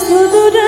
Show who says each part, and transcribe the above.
Speaker 1: শুধু